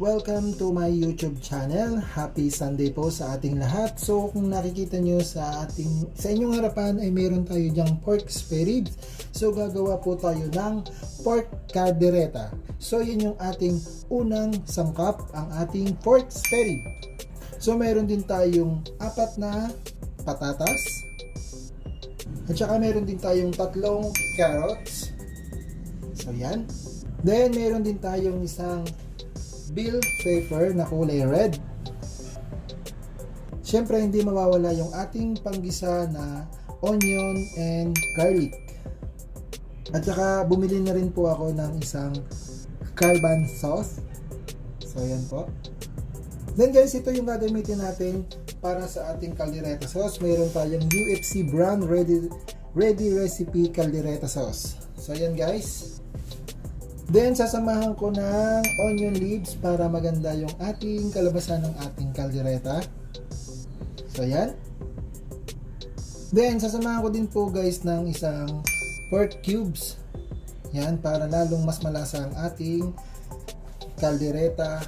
welcome to my YouTube channel. Happy Sunday po sa ating lahat. So kung nakikita nyo sa ating sa inyong harapan ay meron tayo diyang pork spare. So gagawa po tayo ng pork caldereta. So yun yung ating unang sangkap, ang ating pork spare rib. So meron din tayong apat na patatas. At saka meron din tayong tatlong carrots. So yan. Then meron din tayong isang bill paper na kulay red. Siyempre, hindi mawawala yung ating panggisa na onion and garlic. At saka, bumili na rin po ako ng isang carbon sauce. So, yan po. Then guys, ito yung gagamitin natin para sa ating caldereta sauce. Mayroon tayong UFC brand ready, ready recipe caldereta sauce. So, yan guys. Then, sasamahan ko ng onion leaves para maganda yung ating kalabasan ng ating kaldereta. So, yan. Then, sasamahan ko din po guys ng isang pork cubes. Yan, para lalong mas malasa ang ating kaldereta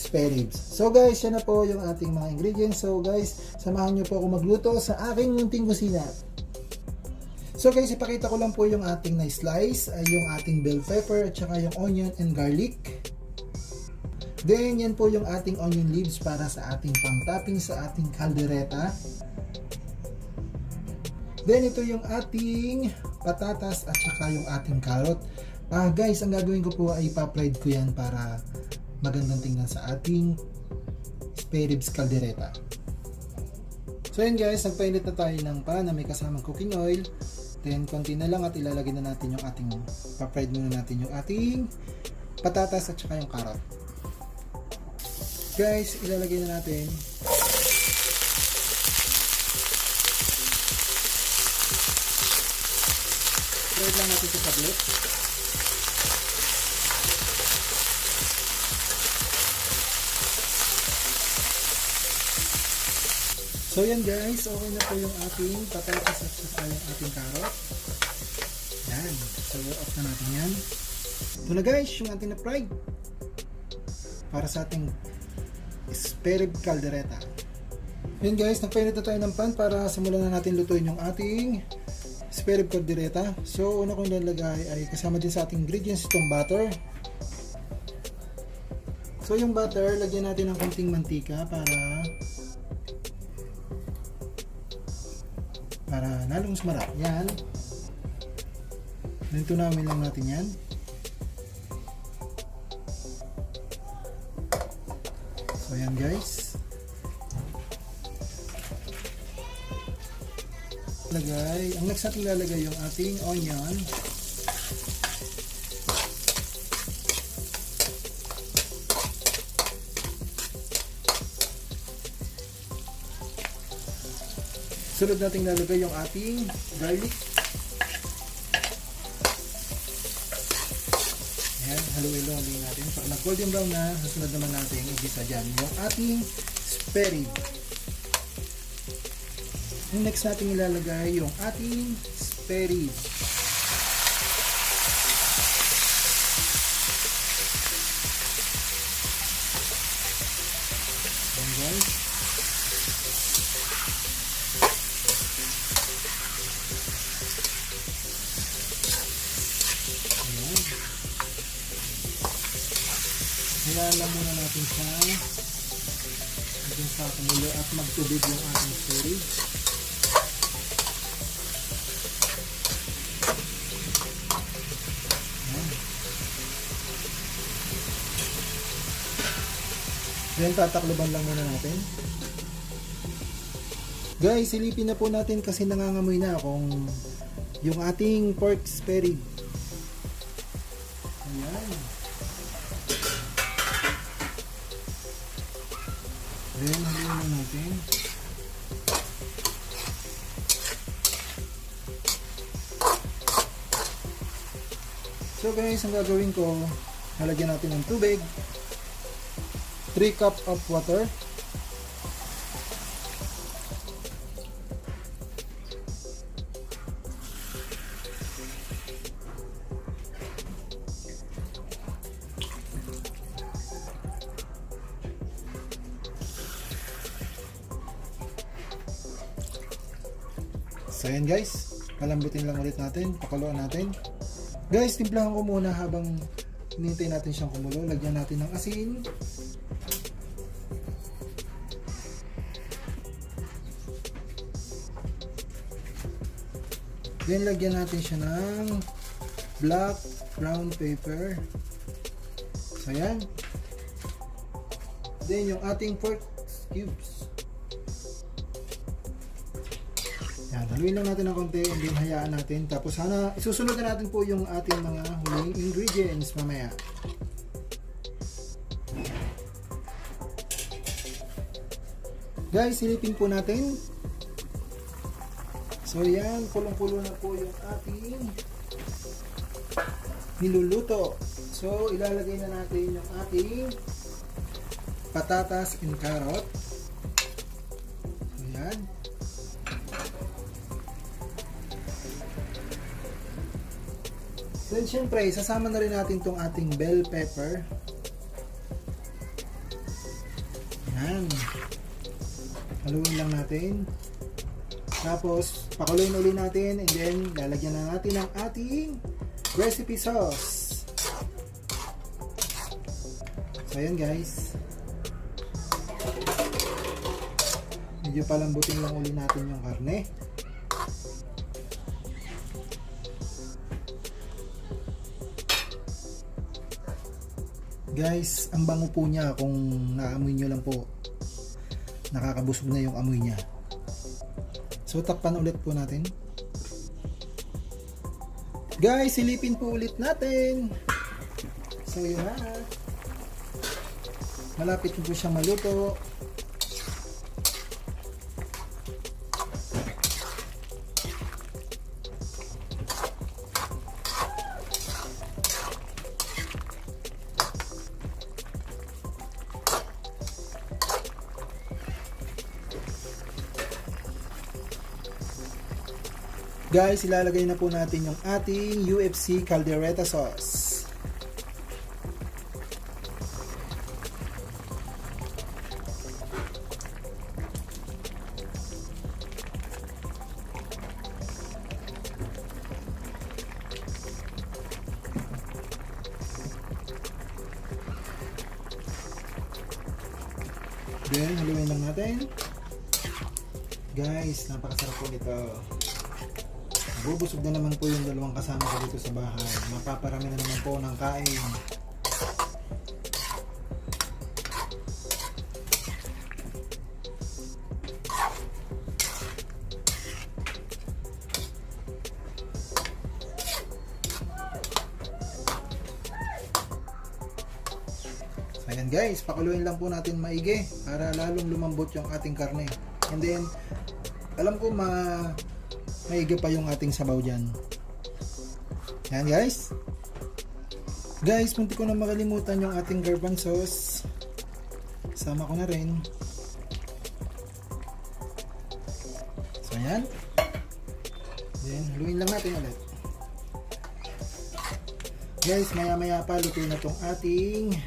spare ribs. So guys, yan na po yung ating mga ingredients. So guys, samahan nyo po ako magluto sa aking munting kusina. So guys, ipakita ko lang po yung ating na-slice, ay yung ating bell pepper at saka yung onion and garlic. Then, yan po yung ating onion leaves para sa ating pang-topping sa ating caldereta. Then, ito yung ating patatas at saka yung ating carrot. Ah, guys, ang gagawin ko po ay ipa-fried ko yan para magandang tingnan sa ating spare ribs caldereta. So yun guys, nagpainit na tayo ng pan na may kasamang cooking oil. Then, konti na lang at ilalagay na natin yung ating, pa-fried muna natin yung ating patatas at saka yung carrot. Guys, ilalagay na natin. Fried lang natin sa tablet. So yan guys, okay na po yung ating patatas at saka yung ating carrot. Yan. So off na natin yan. Ito na guys, yung ating na-fried. Para sa ating spare rib caldereta. Yan guys, nagpainit na tayo ng pan para simulan na natin lutuin yung ating spare rib caldereta. So una kong lalagay ay kasama din sa ating ingredients itong butter. So yung butter, lagyan natin ng konting mantika para para lalong sumarap. Yan. Then tunawin lang natin yan. So yan guys. Lagay. Ang next natin lalagay yung ating onion. Sunod nating lalagay yung ating garlic. Ayan, haluin-haluin natin. Pag nag-golden brown na, susunod naman natin igisa dyan yung ating. Yung next natin ilalagay yung ating spare Lang muna natin siya hanggang sa kumulo at magtubig yung ating storage. Then tatakloban lang muna natin. Guys, silipin na po natin kasi nangangamoy na kung yung ating pork spare Haluin na natin. So guys, ang gagawin ko, halagyan natin ng tubig. 3 cup of water. So ayan guys, palambutin lang ulit natin, pakuluan natin. Guys, timplahan ko muna habang hinintay natin siyang kumulo. Lagyan natin ng asin. Then lagyan natin siya ng black brown paper. So ayan. Then yung ating pork cubes. Haluin lang natin ng konti and then hayaan natin. Tapos sana isusunod na natin po yung ating mga huling ingredients mamaya. Guys, silipin po natin. So yan, kulong-kulo na po yung ating niluluto. So ilalagay na natin yung ating patatas and carrot. Then syempre, sasama na rin natin tong ating bell pepper. Yan. Haluin lang natin. Tapos, pakuluin uli natin and then lalagyan na natin ng ating recipe sauce. So, ayan guys. Medyo palambutin lang uli natin yung karne. Guys, ang bango po niya kung naamoy nyo lang po. Nakakabusog na yung amoy niya. So, takpan ulit po natin. Guys, silipin po ulit natin. So, yun na. Malapit po siyang maluto. Guys, ilalagay na po natin yung ating UFC caldereta sauce. Then, haluin lang natin. Guys, napakasarap po nito. Bubusog na naman po yung dalawang kasama ko dito sa bahay. Mapaparami na naman po ng kain. Ayan guys, pakuluin lang po natin maigi para lalong lumambot yung ating karne. And then, alam ko ma maiga pa yung ating sabaw dyan. Yan guys. Guys, munti ko na makalimutan yung ating garban sauce. Sama ko na rin. So yan. Then, haluin lang natin ulit. Guys, maya maya pa luto na tong ating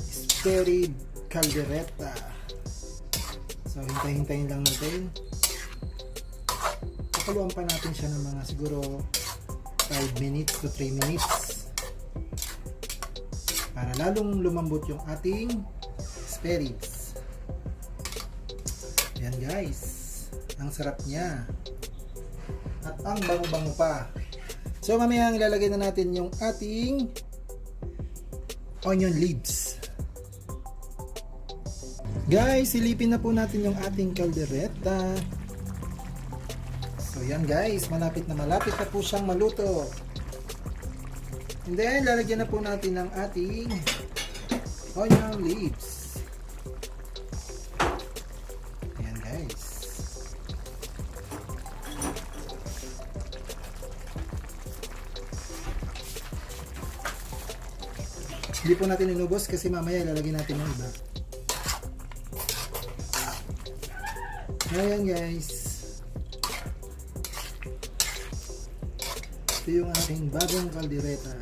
Sperry Caldereta. So, hintay-hintayin lang natin pakuluan pa natin siya ng mga siguro 5 minutes to 3 minutes. Para lalong lumambot yung ating sperries yan guys. Ang sarap niya. At ang bango-bango pa. So mamaya ilalagay na natin yung ating onion leaves. Guys silipin na po natin yung ating caldereta So yan guys, malapit na malapit na po siyang maluto. And then, lalagyan na po natin ng ating onion leaves. Ayan guys. Hindi po natin inubos kasi mamaya ilalagay natin yung iba. Ayan guys. Ito yung aking bagong kaldereta.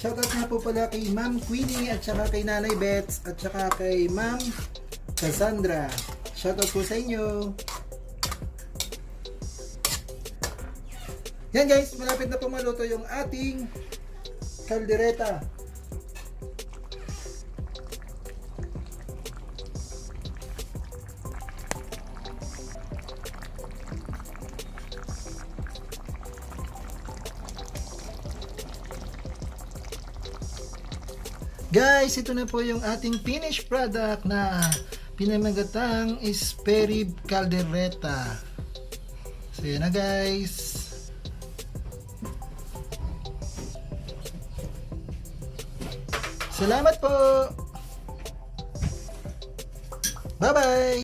Shoutout nga po pala kay Ma'am Queenie at saka kay Nanay Bets at saka kay Ma'am Cassandra. Shoutout po sa inyo. Yan guys, malapit na pumaluto yung ating kaldereta. Guys, ito na po yung ating finished product na pinamagatang Sperib Caldereta. So yun na guys. Salamat po! Bye-bye!